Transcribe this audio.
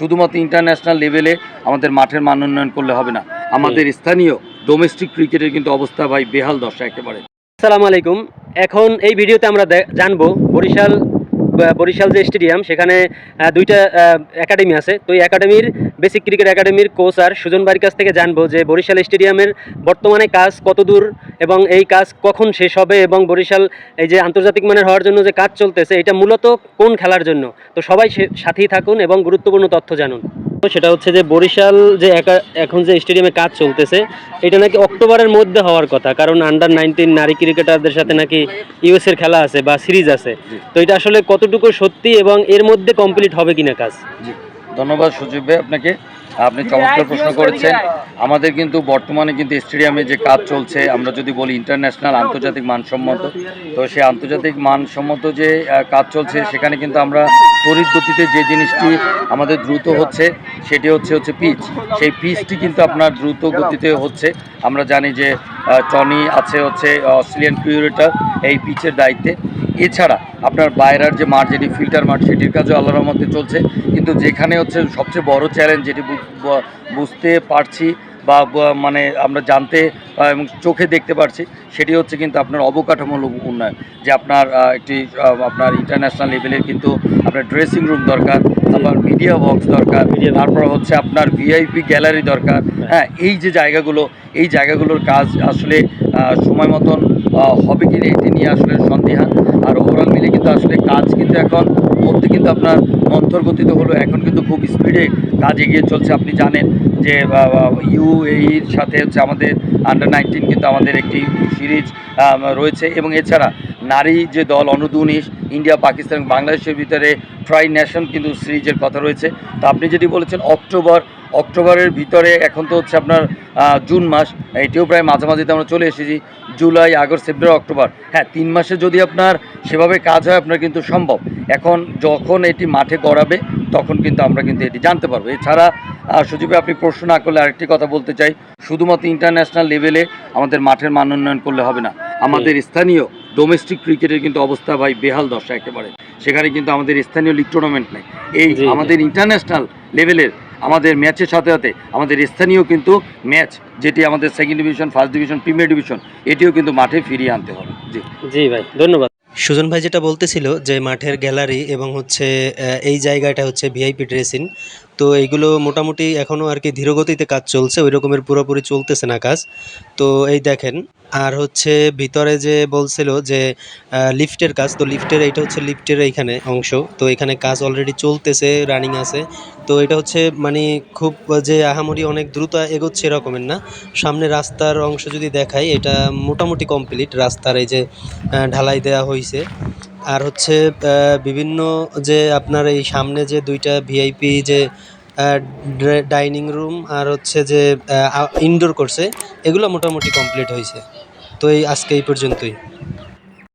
শুধুমাত্র ইন্টারন্যাশনাল লেভেলে আমাদের মাঠের মান উন্নয়ন করলে হবে না। আমাদের স্থানীয় ডোমেস্টিক ক্রিকেটের কিন্তু অবস্থা ভাই বেহাল দশা একেবারে। আসসালামু আলাইকুম। এখন এই ভিডিওতে আমরা জানব বরিশাল বরিশাল যে স্টেডিয়াম, সেখানে দুইটা একাডেমি আছে। তো এই একাডেমির বেসিক ক্রিকেট একাডেমির কোচ আর সুজন বাড়ির কাছ থেকে জানব যে বরিশাল স্টেডিয়ামের বর্তমানে কাজ কতদূর এবং এই কাজ কখন শেষ হবে এবং বরিশাল এই যে আন্তর্জাতিক মানের হওয়ার জন্য যে কাজ চলতেছে, এটা মূলত কোন খেলার জন্য? তো সবাই সাথেই থাকুন এবং গুরুত্বপূর্ণ তথ্য জানুন। সেটা হচ্ছে যে বরিশাল যে এখন যে স্টেডিয়ামে কাজ চলতেছে এটা নাকি অক্টোবরের মধ্যে হওয়ার কথা কারণ আন্ডার নাইনটিন নারী ক্রিকেটারদের সাথে নাকি ইউএস এর খেলা আছে বা সিরিজ আছে। তো এটা আসলে কতটুকু সত্যি এবং এর মধ্যে কমপ্লিট হবে কিনা কাজ? ধন্যবাদ সুজীব ভাই আপনাকে। আপনি চমৎকার প্রশ্ন করেছেন। আমাদের কিন্তু বর্তমানে কিন্তু স্টেডিয়ামে যে কাজ চলছে আমরা যদি বলি ইন্টারন্যাশনাল আন্তর্জাতিক মানসম্মত তো সেই আন্তর্জাতিক মানসম্মত যে কাজ চলছে সেখানে কিন্তু আমরা তড়িৎ গতিতে যে জিনিসটি আমাদের দ্রুত হচ্ছে সেটি হচ্ছে হচ্ছে পিচ সেই পিচটি কিন্তু আপনার দ্রুত গতিতে হচ্ছে। আমরা জানি যে টনি আছে হচ্ছে অস্ট্রেলিয়ান কিউরেটার এই পিচের দায়িত্বে। এছাড়া আপনার বাইরার যে মাঠ যেটি ফিল্টার মাঠ সেটির কাজও আল্লাহর রহমতে চলছে। কিন্তু যেখানে হচ্ছে সবচেয়ে বড় চ্যালেঞ্জ যেটি বুঝতে পারছি বা মানে আমরা জানতে এবং চোখে দেখতে পারছি সেটি হচ্ছে কিন্তু আপনার অবকাঠামূলক উন্নয়ন। যে আপনার একটি আপনার ইন্টারন্যাশনাল লেভেলের কিন্তু আপনার ড্রেসিং রুম দরকার আবার মিডিয়া বক্স দরকার। তারপর হচ্ছে আপনার ভিআইপি গ্যালারি দরকার। হ্যাঁ। এই যে জায়গাগুলো এই জায়গাগুলোর কাজ আসলে সময় মতন হবে কি না এটি নিয়ে আসলে সন্দেহান আর ওভারঅল মিলে কিন্তু আসলে কাজ কিন্তু এখন মধ্যে কিন্তু আপনার অন্তর্গতিত গতিতে হলো। এখন কিন্তু খুব স্পিডে কাজ এগিয়ে চলছে। আপনি জানেন যে ইউএইর সাথে হচ্ছে আমাদের আন্ডার নাইনটিন কিন্তু আমাদের একটি সিরিজ রয়েছে। এবং এছাড়া নারী যে দল উনিশ, ইন্ডিয়া, পাকিস্তান, বাংলাদেশের ভিতরে ট্রাই ন্যাশন কিন্তু সিরিজের কথা রয়েছে। তা আপনি যেটি বলেছেন অক্টোবর অক্টোবরের ভিতরে এখন তো হচ্ছে আপনার জুন মাস এটিও প্রায় মাঝামাঝিতে আমরা চলে এসেছি জুলাই আগস্ট সেপ্টেম্বর অক্টোবর। হ্যাঁ তিন মাসে যদি আপনার সেভাবে কাজ হয় আপনার কিন্তু সম্ভব। এখন যখন এটি মাঠে গড়াবে তখন কিন্তু আমরা কিন্তু এটি জানতে পারব। এছাড়া সুজীবে আপনি প্রশ্ন না করলে আরেকটি কথা বলতে চাই। শুধুমাত্র ইন্টারন্যাশনাল লেভেলে আমাদের মাঠের মান উন্নয়ন করলে হবে না। আমাদের স্থানীয় ডোমেস্টিক ক্রিকেটের কিন্তু অবস্থা ভাই বেহাল দশা একেবারে। সেখানে কিন্তু আমাদের স্থানীয় লিগ টুর্নামেন্ট নেই। এই। আমাদের ইন্টারন্যাশনাল লেভেলের আমাদের ম্যাচের সাথে সাথে আমাদের স্থানীয় কিন্তু ম্যাচ যেটি আমাদের second division first division premier division এটিও কিন্তু মাঠে ফিরিয়ে আনতে হবে। জি। জি ভাই ধন্যবাদ। সুজন ভাই যেটা বলতেছিল যে মাঠের গ্যালারি এবং হচ্ছে এই জায়গাটা হচ্ছে ভিআইপি ড্রেসিং তো এইগুলো মোটামুটি এখনও আর কি ধীরগতিতে কাজ চলছে ওই রকমের পুরোপুরি চলতেছে না কাজ। তো এই দেখেন আর হচ্ছে ভিতরে যে বলছিল যে লিফটের কাজ, তো লিফটের, এইটা হচ্ছে লিফটের এইখানে অংশ। তো এখানে কাজ অলরেডি চলতেছে রানিং আছে। তো এটা হচ্ছে মানে খুব যে আহামরি অনেক দ্রুত এগোচ্ছে এরকমের না। সামনে রাস্তার অংশ যদি দেখাই, এটা মোটামুটি কমপ্লিট রাস্তার এই যে ঢালাই দেওয়া হয়েছে আর হচ্ছে বিভিন্ন যে আপনার এই সামনে যে দুইটা ভিআইপি যে ডাইনিং রুম আর হচ্ছে যে ইনডোর করছে, এগুলো মোটামুটি কমপ্লিট হয়েছে তো এই আজকে এই পর্যন্তই।